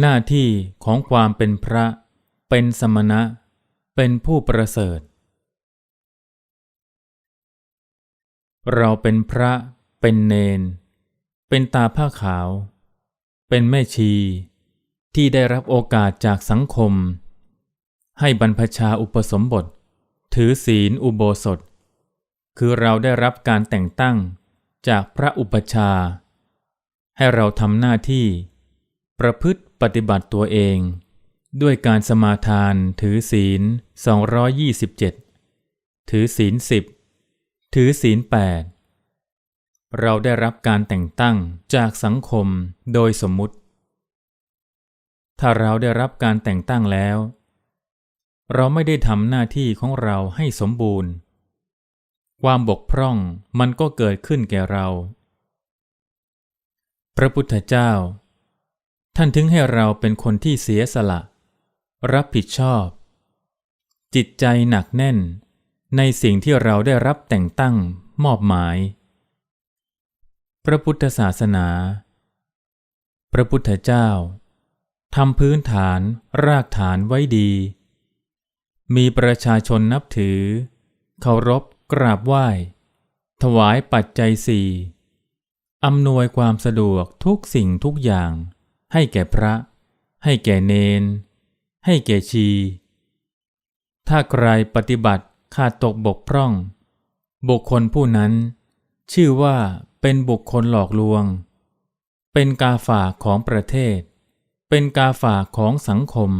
หน้าที่ของความเป็นพระ เป็นสมณะ เป็นผู้ประเสริฐ เราเป็นพระ เป็นเนน เป็นตาผ้าขาว เป็นแม่ชี ที่ได้รับโอกาสจากสังคม ให้บรรพชาอุปสมบท ถือศีลอุโบสถ คือเราได้รับการแต่งตั้งจากพระอุปชา ให้เราทำหน้าที่ประพฤติ ปฏิบัติตัวเอง ด้วยการสมาทานถือศีล 227 ถือศีลสิบถือศีลแปดเราได้รับการแต่งตั้งจากสังคมโดยสมมุติ ถ้าเราได้รับการแต่งตั้งแล้ว เราไม่ได้ทำหน้าที่ของเราให้สมบูรณ์ ความบกพร่องมันก็เกิดขึ้นแก่เรา พระพุทธเจ้า ท่านถึงให้เราเป็นคนที่เสียสละ รับผิดชอบ จิตใจหนักแน่น ในสิ่งที่เราได้รับแต่งตั้งมอบหมาย พระพุทธศาสนา พระพุทธเจ้าทำพื้นฐานรากฐานไว้ดี มีประชาชนนับถือ เคารพกราบไหว้ ถวายปัจจัยสี่อำนวยความสะดวกทุกสิ่งทุกอย่าง ให้แก่พระ ให้แก่เนน ให้แก่ชี ถ้าใครปฏิบัติขาดตกบกพร่อง บุคคลผู้นั้น ชื่อว่าเป็นบุคคลหลอกลวง เป็นกาฝากของประเทศ เป็นกาฝากของสังคม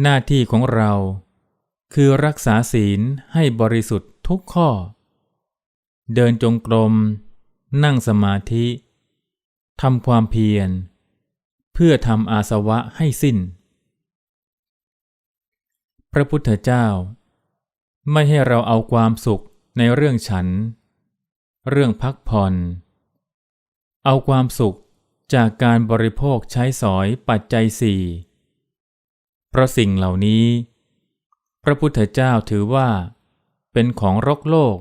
หน้าที่ของเรา คือรักษาศีลให้บริสุทธิ์ทุกข้อ เดินจงกรม นั่งสมาธิ ทำความเพียร เพื่อทำอาสวะให้สิ้น พระพุทธเจ้า ไม่ให้เราเอาความสุขในเรื่องฉัน เรื่องพักผ่อน เอาความสุขจากการบริโภคใช้สอยปัจจัยสี่เพราะสิ่งเหล่านี้ พระพุทธเจ้าถือว่า เป็นของรกโลก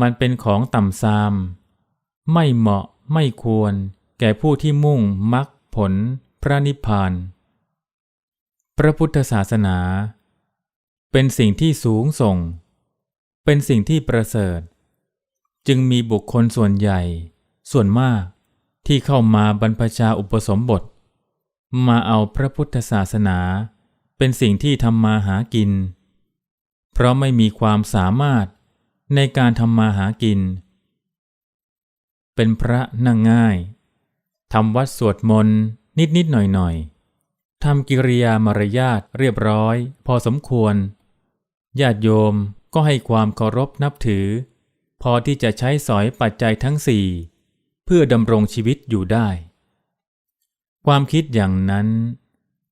มันเป็นของต่ำซาม ไม่เหมาะ ไม่ควรแก่ผู้ที่มุ่งมักผลพระนิพพาน พระพุทธศาสนา เป็นสิ่งที่สูงส่ง เป็นสิ่งที่ประเสริฐ จึงมีบุคคลส่วนใหญ่ ส่วนมากที่เข้ามาบรรพชาอุปสมบท มาเอาพระพุทธศาสนา เป็นสิ่งที่ทำมาหากิน เพราะไม่มีความสามารถในการทำมาหากิน เป็นพระนั่งง่ายทำวัดสวดมนต์นิดๆหน่อยๆทำกิริยามารยาทเรียบร้อย พอสมควร ญาติโยมก็ให้ความเคารพนับถือ พอที่จะใช้สอยปัจจัยทั้งสี่เพื่อดำรงชีวิตอยู่ได้ ความคิดอย่างนั้น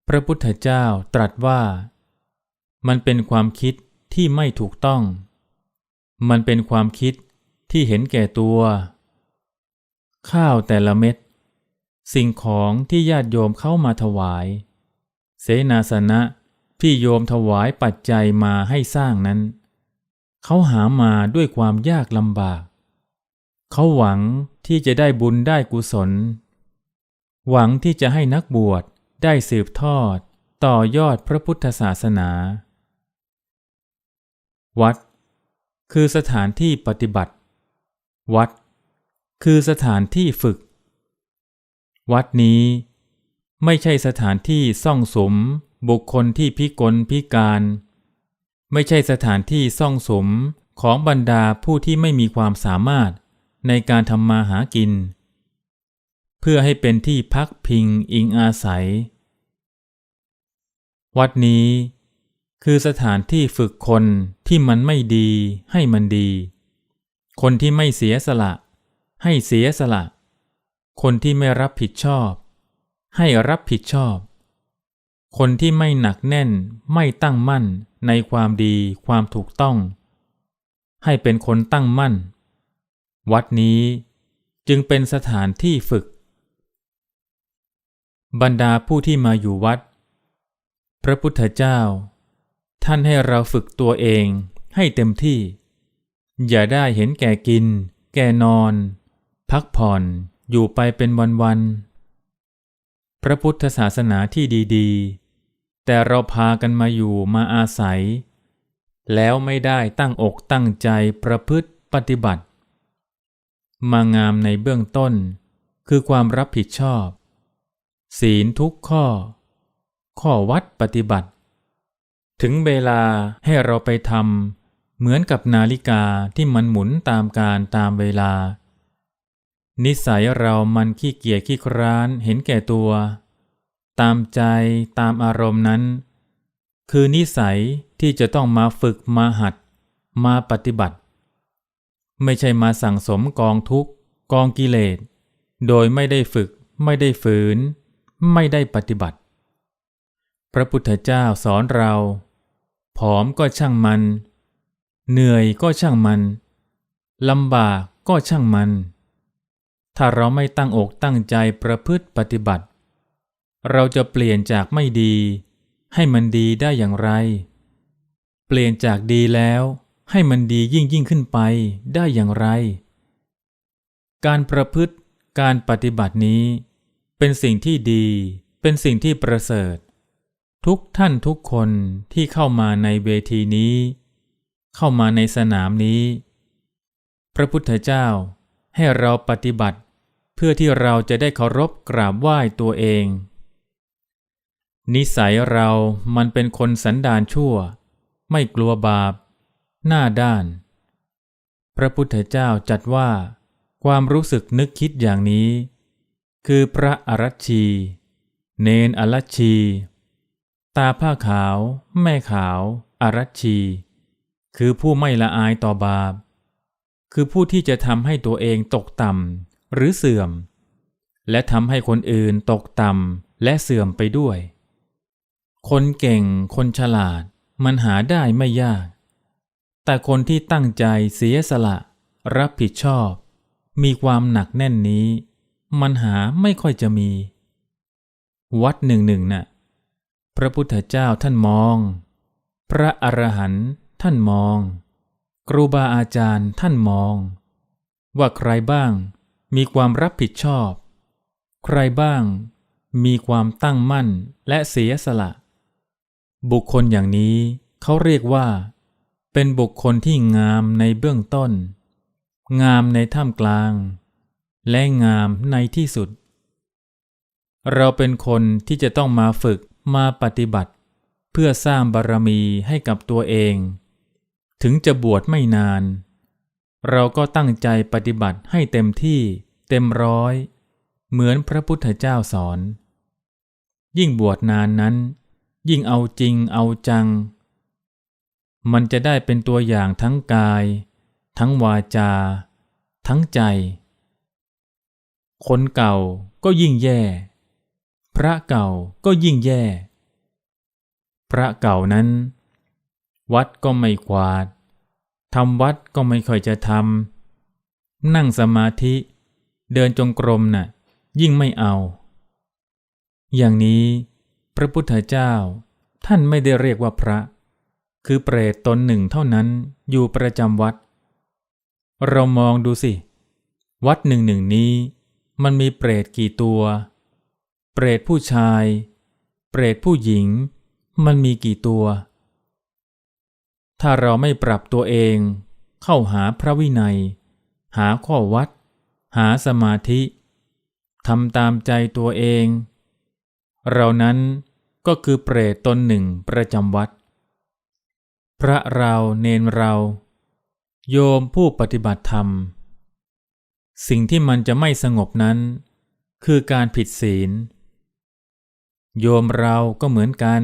พระพุทธเจ้าตรัสว่า มันเป็นความคิดที่ไม่ถูกต้อง มันเป็นความคิดที่เห็นแก่ตัว ข้าวแต่ละเม็ด สิ่งของที่ญาติโยมเข้ามาถวาย เสนาสนะที่โยมถวายปัจจัยมาให้สร้างนั้น เขาหามาด้วยความยากลำบาก เขาหวังที่จะได้บุญได้กุศล หวังที่จะให้นักบวชได้สืบทอดต่อยอดพระพุทธศาสนา วัด คือสถานที่ปฏิบัติ วัด คือสถานที่ฝึก วัดนี้ไม่ใช่สถานที่ซ่องสมบุคคลที่พิกลพิการ ไม่ใช่สถานที่ซ่องสมของบรรดาผู้ที่ไม่มีความสามารถในการทำมาหากิน เพื่อให้เป็นที่พักพิงอิงอาศัย วัดนี้คือสถานที่ฝึกคนที่มันไม่ดีให้มันดี คนที่ไม่เสียสละ ให้เสียสละ คนที่ไม่รับผิดชอบ ให้รับผิดชอบ คนที่ไม่หนักแน่นไม่ตั้งมั่นในความดีความถูกต้อง ให้เป็นคนตั้งมั่น วัดนี้จึงเป็นสถานที่ฝึก บรรดาผู้ที่มาอยู่วัด พระพุทธเจ้า ท่านให้เราฝึกตัวเองให้เต็มที่ อย่าได้เห็นแก่กิน แก่นอน พักผ่อนอยู่ไปเป็นวันพระพุทธศาสนาที่ดีๆ แต่เราพากันมาอยู่มาอาศัย แล้วไม่ได้ตั้งอกตั้งใจประพฤติปฏิบัติ มางามในเบื้องต้น คือความรับผิดชอบ ศีลทุกข้อ ข้อวัดปฏิบัติ ถึงเวลาให้เราไปทำเหมือนกับนาฬิกาที่มันหมุนตามการตามเวลา นิสัยเรามันขี้เกียจขี้คร้านเห็นแก่ตัว ตามใจตามอารมณ์นั้น คือนิสัยที่จะต้องมาฝึกมาหัด มาปฏิบัติ ไม่ใช่มาสั่งสมกองทุกข์กองกิเลส โดยไม่ได้ฝึก ไม่ได้ฝืน ไม่ได้ปฏิบัติ พระพุทธเจ้าสอนเรา ผอมก็ช่างมัน เหนื่อยก็ช่างมันลำบากก็ช่างมัน ถ้าเราไม่ตั้งอกตั้งใจประพฤติปฏิบัติ เราจะเปลี่ยนจากไม่ดี ให้มันดีได้อย่างไร เปลี่ยนจากดีแล้วให้มันดียิ่งยิ่งขึ้นไปได้อย่างไร การประพฤติการปฏิบัตินี้ เป็นสิ่งที่ดี เป็นสิ่งที่ประเสริฐ ทุกท่านทุกคนที่เข้ามาในเวทีนี้ เข้ามาในสนามนี้ พระพุทธเจ้าให้เราปฏิบัติ เพื่อที่เราจะได้เคารพกราบไหว้ตัวเอง นิสัยเรามันเป็นคนสันดานชั่ว ไม่กลัวบาป หน้าด้าน พระพุทธเจ้าจัดว่า ความรู้สึกนึกคิดอย่างนี้ คือพระอรัชชี เนนอรัชชี ตาผ้าขาว แม่ขาว อรัชชี คือผู้ไม่ละอายต่อบาป คือผู้ที่จะทำให้ตัวเองตกต่ำ หรือเสื่อม และทำให้คนอื่นตกต่ำและเสื่อมไปด้วย คนเก่งคนฉลาดมันหาได้ไม่ยาก แต่คนที่ตั้งใจเสียสละ รับผิดชอบ มีความหนักแน่นนี้ มันหาไม่ค่อยจะมี วัดหนึ่งหนึ่งนะ่ะพระพุทธเจ้าท่านมอง พระอรหันต์ท่านมอง ครูบาอาจารย์ท่านมอง ว่าใครบ้าง มีความรับผิดชอบ ใครบ้าง มีความตั้งมั่นและเสียสละ บุคคลอย่างนี้เขาเรียกว่า เป็นบุคคลที่งามในเบื้องต้น งามในท่ามกลาง และงามในที่สุด เราเป็นคนที่จะต้องมาฝึกมาปฏิบัติ เพื่อสร้างบารมีให้กับตัวเอง ถึงจะบวชไม่นาน เราก็ตั้งใจปฏิบัติให้เต็มที่ เต็มร้อย เหมือนพระพุทธเจ้าสอน ยิ่งบวชนานนั้น ยิ่งเอาจริงเอาจัง มันจะได้เป็นตัวอย่างทั้งกาย ทั้งวาจา ทั้งใจ คนเก่าก็ยิ่งแย่ พระเก่าก็ยิ่งแย่ พระเก่านั้น วัดก็ไม่กวาด ทำวัดก็ไม่ค่อยจะทำนั่งสมาธิ เดินจงกรมนะ่ะ ยิ่งไม่เอา อย่างนี้พระพุทธเจ้า ท่านไม่ได้เรียกว่าพระ คือเปรตตนหนึ่งเท่านั้นอยู่ประจำวัด เรามองดูสิ วัดหนึ่งหนึ่งนี้ มันมีเปรตกี่ตัว เปรตผู้ชาย เปรตผู้หญิง มันมีกี่ตัว ถ้าเราไม่ปรับตัวเอง เข้าหาพระวินัย หาข้อวัด หาสมาธิทำตามใจตัวเอง เรานั้นก็คือเปรตตนหนึ่งประจำวัด พระเราเนนเรา โยมผู้ปฏิบัติธรรม สิ่งที่มันจะไม่สงบนั้น คือการผิดศีล โยมเราก็เหมือนกัน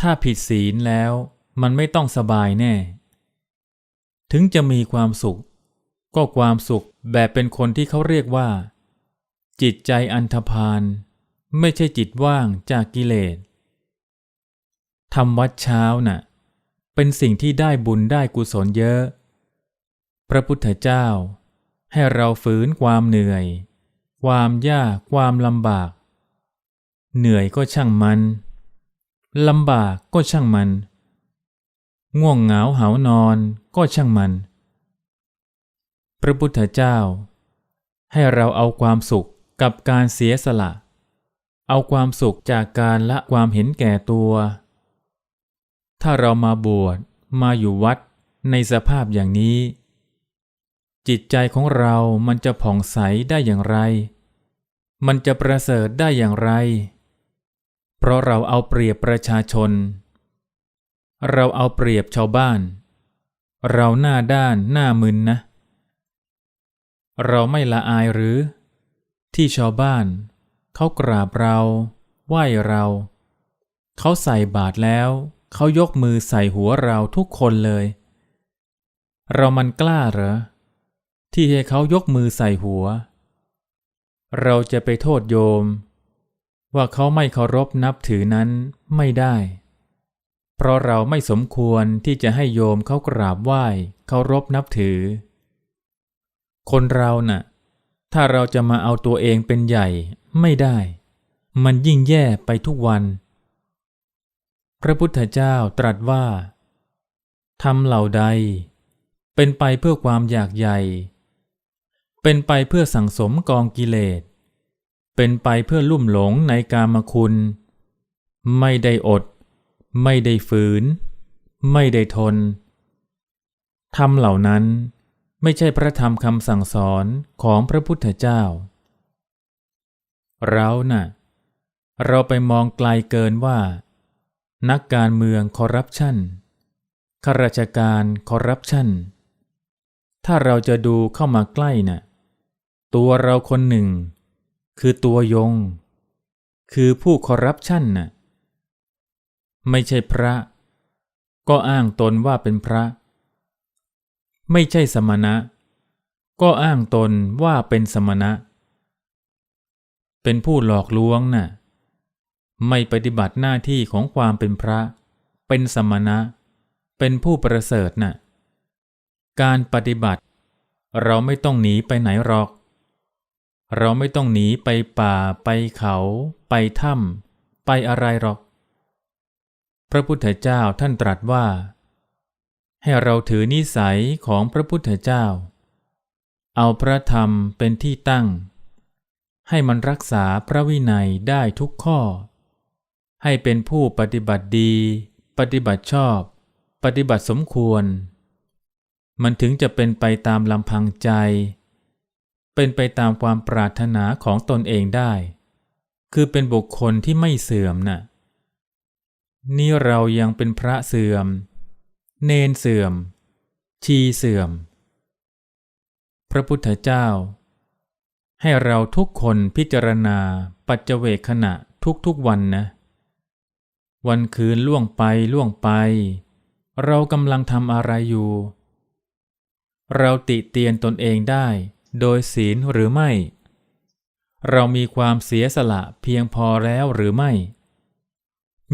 ถ้าผิดศีลแล้ว มันไม่ต้องสบายแน่ ถึงจะมีความสุข ก็ความสุขแบบเป็นคนที่เขาเรียกว่า จิตใจอันธพาลไม่ใช่จิตว่างจากกิเลสทำวัดเช้านะ่ะ เป็นสิ่งที่ได้บุญได้กุศลเยอะ พระพุทธเจ้า ให้เราฝืนความเหนื่อย ความยาก ความลำบาก เหนื่อยก็ช่างมันลำบากก็ช่างมัน ง่วงเหงาเหานอนก็ช่างมัน พระพุทธเจ้า ให้เราเอาความสุขกับการเสียสละ เอาความสุขจากการละความเห็นแก่ตัว ถ้าเรามาบวชมาอยู่วัดในสภาพอย่างนี้ จิตใจของเรามันจะผ่องใสได้อย่างไร มันจะประเสริฐได้อย่างไร เพราะเราเอาเปรียบประชาชน เราเอาเปรียบชาวบ้าน เราหน้าด้านหน้ามึนนะ เราไม่ละอายหรือ ที่ชาวบ้าน เขากราบเราไหว้เรา เขาใส่บาตรแล้ว เขายกมือใส่หัวเราทุกคนเลย เรามันกล้าเหรอ ที่ให้เขายกมือใส่หัว เราจะไปโทษโยม ว่าเขาไม่เคารพนับถือนั้นไม่ได้ เพราะเราไม่สมควรที่จะให้โยมเขากราบไหว้เคารพนับถือ คนเราน่ะ ถ้าเราจะมาเอาตัวเองเป็นใหญ่ไม่ได้ มันยิ่งแย่ไปทุกวัน พระพุทธเจ้าตรัสว่าทำเหล่าใด เป็นไปเพื่อความอยากใหญ่ เป็นไปเพื่อสั่งสมกองกิเลส เป็นไปเพื่อลุ่มหลงในกามคุณ ไม่ได้อด ไม่ได้ฝืน ไม่ได้ทนทำเหล่านั้นไม่ใช่พระธรรมคำสั่งสอนของพระพุทธเจ้า เราน่ะ เราไปมองไกลเกินว่า นักการเมืองคอร์รัปชันข้าราชการคอร์รัปชันถ้าเราจะดูเข้ามาใกล้น่ะ ตัวเราคนหนึ่ง คือตัวยง คือผู้คอร์รัปชันน่ะ ไม่ใช่พระ ก็อ้างตนว่าเป็นพระ ไม่ใช่สมณะ ก็อ้างตนว่าเป็นสมณะ เป็นผู้หลอกลวงน่ะ ไม่ปฏิบัติหน้าที่ของความเป็นพระ เป็นสมณะ เป็นผู้ประเสริฐน่ะ การปฏิบัติ เราไม่ต้องหนีไปไหนหรอก เราไม่ต้องหนีไปป่าไปเขา ไปถ้ำไปอะไรหรอก ระพุทธเจ้าท่านตรัสว่า ให้เราถือนิสัยของพระพุทธเจ้า เอาพระธรรมเป็นที่ตั้ง ให้มันรักษาพระวินัยได้ทุกข้อ ให้เป็นผู้ปฏิบัติดี ปฏิบัติชอบ ปฏิบัติสมควร มันถึงจะเป็นไปตามลำพังใจ เป็นไปตามความปรารถนาของตนเองได้ คือเป็นบุคคลที่ไม่เสื่อมน่ะ นี่เรายังเป็นพระเสื่อม เนนเสื่อม ชีเสื่อม พระพุทธเจ้า ให้เราทุกคนพิจารณาปัจเจเวกขณะทุกๆวันนะ วันคืนล่วงไปล่วงไป เรากำลังทำอะไรอยู่ เราติเตียนตนเองได้โดยศีลหรือไม่ เรามีความเสียสละเพียงพอแล้วหรือไม่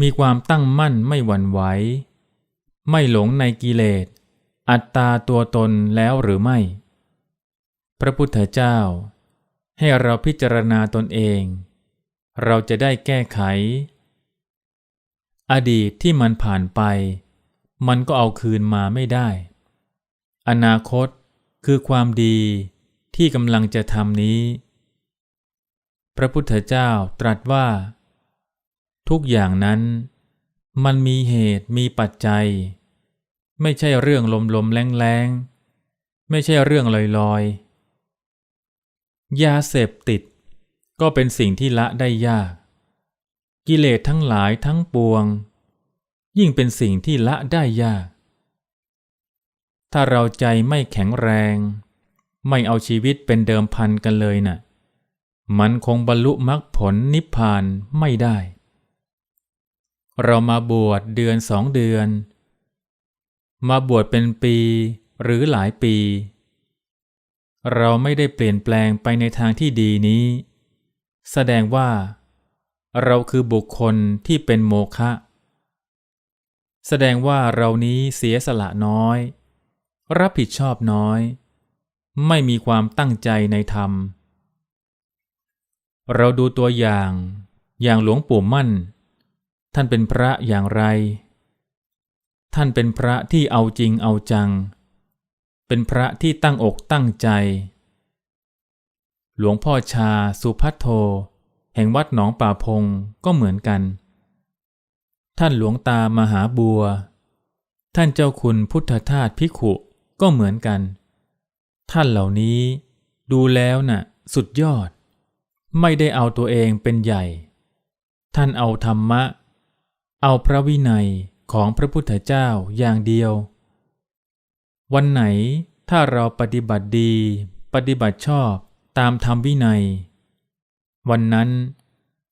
มีความตั้งมั่นไม่หวั่นไหว ไม่หลงในกิเลส อัตตาตัวตนแล้วหรือไม่ พระพุทธเจ้า ให้เราพิจารณาตนเอง เราจะได้แก้ไข อดีตที่มันผ่านไป มันก็เอาคืนมาไม่ได้ อนาคตคือความดีที่กำลังจะทำนี้ พระพุทธเจ้าตรัสว่า ทุกอย่างนั้น มันมีเหตุมีปัจจัย ไม่ใช่เรื่องลมลมแรงแรงไม่ใช่เรื่องลอยลอยยาเสพติด ก็เป็นสิ่งที่ละได้ยาก กิเลสทั้งหลายทั้งปวง ยิ่งเป็นสิ่งที่ละได้ยาก ถ้าเราใจไม่แข็งแรง ไม่เอาชีวิตเป็นเดิมพันกันเลยนะ่ะ มันคงบรรลุมรรคผลนิพพานไม่ได้ เรามาบวชเดือนสองเดือน มาบวชเป็นปีหรือหลายปี เราไม่ได้เปลี่ยนแปลงไปในทางที่ดีนี้ แสดงว่า เราคือบุคคลที่เป็นโมฆะแสดงว่าเรานี้เสียสละน้อย รับผิดชอบน้อย ไม่มีความตั้งใจในธรรม เราดูตัวอย่างอย่างหลวงปู่มั่น ท่านเป็นพระอย่างไร ท่านเป็นพระที่เอาจริงเอาจัง เป็นพระที่ตั้งอกตั้งใจ หลวงพ่อชาสุพัทโท แห่งวัดหนองป่าพงก็เหมือนกัน ท่านหลวงตามหาบัว ท่านเจ้าคุณพุทธทาสพิขุก็เหมือนกัน ท่านเหล่านี้ดูแล้วน่ะ สุดยอด ไม่ได้เอาตัวเองเป็นใหญ่ ท่านเอาธรรมะ เอาพระวินัยของพระพุทธเจ้าอย่างเดียว วันไหนถ้าเราปฏิบัติดี ปฏิบัติชอบตามธรรมวินัย วันนั้น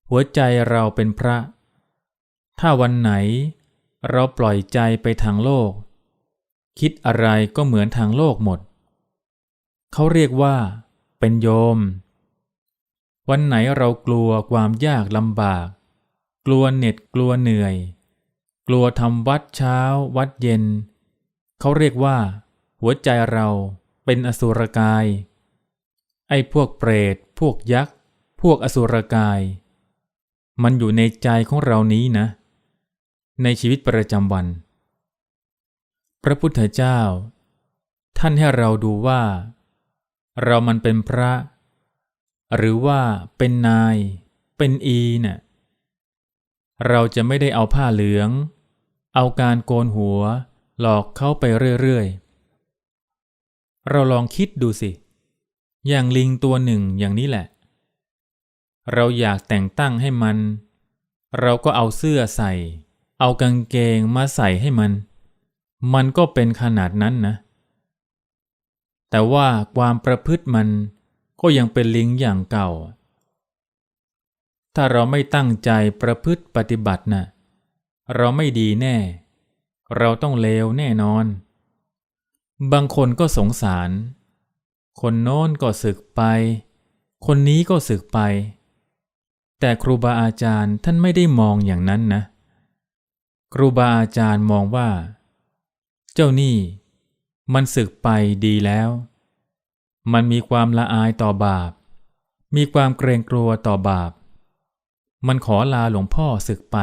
หัวใจเราเป็นพระ ถ้าวันไหน เราปล่อยใจไปทางโลก คิดอะไรก็เหมือนทางโลกหมด เขาเรียกว่า เป็นโยม วันไหนเรากลัวความยากลำบาก กลัวเหน็ดกลัวเหนื่อย กลัวทำวัดเช้า วัดเย็น เขาเรียกว่า หัวใจเราเป็นอสุรกาย ไอ้พวกเปรต พวกยักษ์ พวกอสุรกาย มันอยู่ในใจของเรานี้นะ ในชีวิตประจำวัน พระพุทธเจ้า ท่านให้เราดูว่า เรามันเป็นพระ หรือว่าเป็นนาย เป็นอีน่ะ เราจะไม่ได้เอาผ้าเหลือง เอาการโกนหัว หลอกเขาไปเรื่อยๆ เราลองคิดดูสิ อย่างลิงตัวหนึ่งอย่างนี้แหละ เราอยากแต่งตั้งให้มัน เราก็เอาเสื้อใส่ เอากางเกงมาใส่ให้มัน มันก็เป็นขนาดนั้นนะ แต่ว่าความประพฤติมันก็ยังเป็นลิงอย่างเก่า ถ้าเราไม่ตั้งใจประพฤติปฏิบัตินะ่ะเราไม่ดีแน่ เราต้องเลวแน่นอน บางคนก็สงสาร คนโน้นก็สึกไป คนนี้ก็สึกไป แต่ครูบาอาจารย์ท่านไม่ได้มองอย่างนั้นนะ ครูบาอาจารย์มองว่า เจ้านี่ มันสึกไปดีแล้ว มันมีความละอายต่อบาป มีความเกรงกลัวต่อบาป มันขอลาหลวงพ่อศึกไป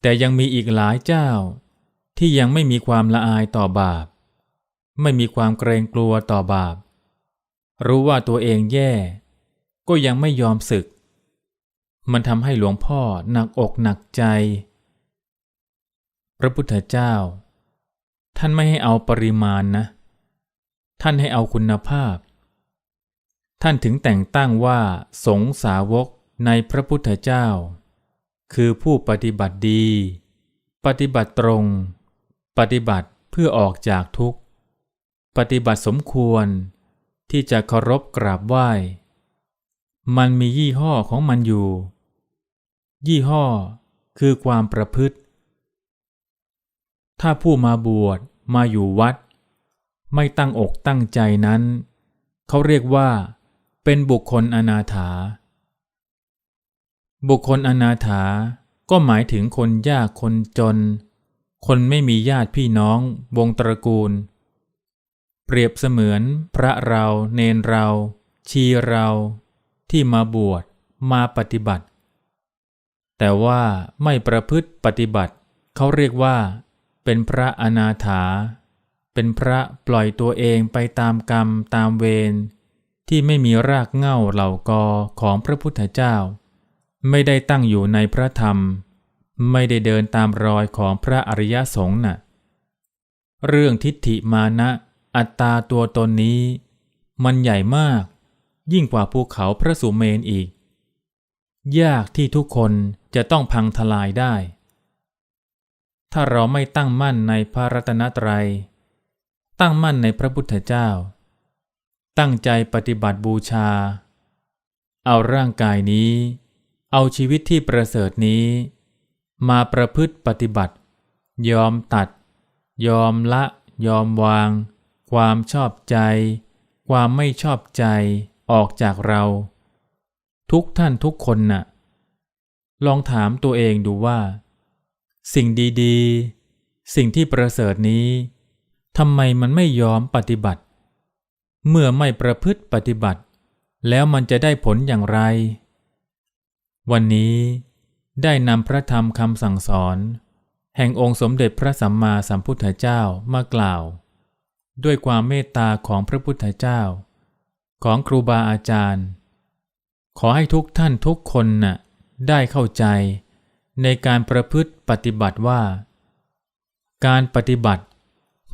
แต่ยังมีอีกหลายเจ้า ที่ยังไม่มีความละอายต่อบาป ไม่มีความเกรงกลัวต่อบาป รู้ว่าตัวเองแย่ ก็ยังไม่ยอมศึก มันทำให้หลวงพ่อหนักอกหนักใจ พระพุทธเจ้า ท่านไม่ให้เอาปริมาณนะ ท่านให้เอาคุณภาพท่านถึงแต่งตั้งว่าสงสาวก ในพระพุทธเจ้า คือผู้ปฏิบัติดี ปฏิบัติตรง ปฏิบัติเพื่อออกจากทุกข์ ปฏิบัติสมควรที่จะเคารพกราบไหว้ มันมียี่ห้อของมันอยู่ ยี่ห้อคือความประพฤติ ถ้าผู้มาบวชมาอยู่วัด ไม่ตั้งอกตั้งใจนั้น เขาเรียกว่าเป็นบุคคลอนาถา บุคคลอนาถาก็หมายถึงคนยากคนจน คนไม่มีญาติพี่น้องวงตระกูล เปรียบเสมือนพระเราเนนเรา ชีเราที่มาบวชมาปฏิบัติ แต่ว่าไม่ประพฤติปฏิบัติ เขาเรียกว่า เป็นพระอนาถา เป็นพระปล่อยตัวเองไปตามกรรมตามเวรที่ไม่มีรากเหง้าเหล่ากอของพระพุทธเจ้า ไม่ได้ตั้งอยู่ในพระธรรม ไม่ได้เดินตามรอยของพระอริยสงฆ์น่ะ เรื่องทิฏฐิมานะ อัตตาตัวตนนี้ มันใหญ่มาก ยิ่งกว่าภูเขาพระสุเมนอีก ยากที่ทุกคนจะต้องพังทลายได้ ถ้าเราไม่ตั้งมั่นในพระรัตนตรัย ตั้งมั่นในพระพุทธเจ้า ตั้งใจปฏิบัติบูชา เอาร่างกายนี้ เอาชีวิตที่ประเสริฐนี้ มาประพฤติปฏิบัติ ยอมตัด ยอมละ ยอมวาง ความชอบใจ ความไม่ชอบใจออกจากเรา ทุกท่านทุกคนน่ะ ลองถามตัวเองดูว่า สิ่งดีๆ สิ่งที่ประเสริฐนี้ทำไมมันไม่ยอมปฏิบัติ เมื่อไม่ประพฤติปฏิบัติ แล้วมันจะได้ผลอย่างไร วันนี้ได้นำพระธรรมคำสั่งสอน แห่งองค์สมเด็จพระสัมมาสัมพุทธเจ้ามากล่าว ด้วยความเมตตาของพระพุทธเจ้า ของครูบาอาจารย์ ขอให้ทุกท่านทุกคนน่ะได้เข้าใจในการประพฤติปฏิบัติว่า การปฏิบัติ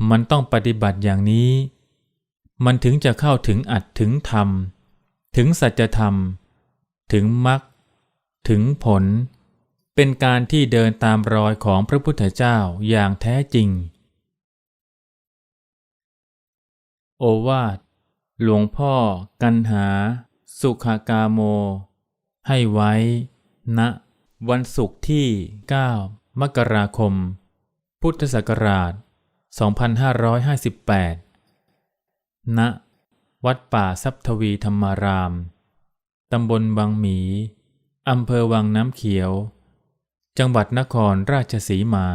มันต้องปฏิบัติอย่างนี้ มันถึงจะเข้าถึงอัดถึงธรรม ถึงสัจธรรม ถึงมรรค ถึงผล เป็นการที่เดินตามรอยของพระพุทธเจ้าอย่างแท้จริง โอวาทหลวงพ่อ กันหา สุขากาโม ให้ไว้ณวันศุกร์ที่ 9 มกราคม พุทธศักราช 2558 ณ วัดป่าทรัพทวีธรรมาราม ตำบลบางหมี อำเภอวังน้ำเขียว จังหวัดนครราชสีมา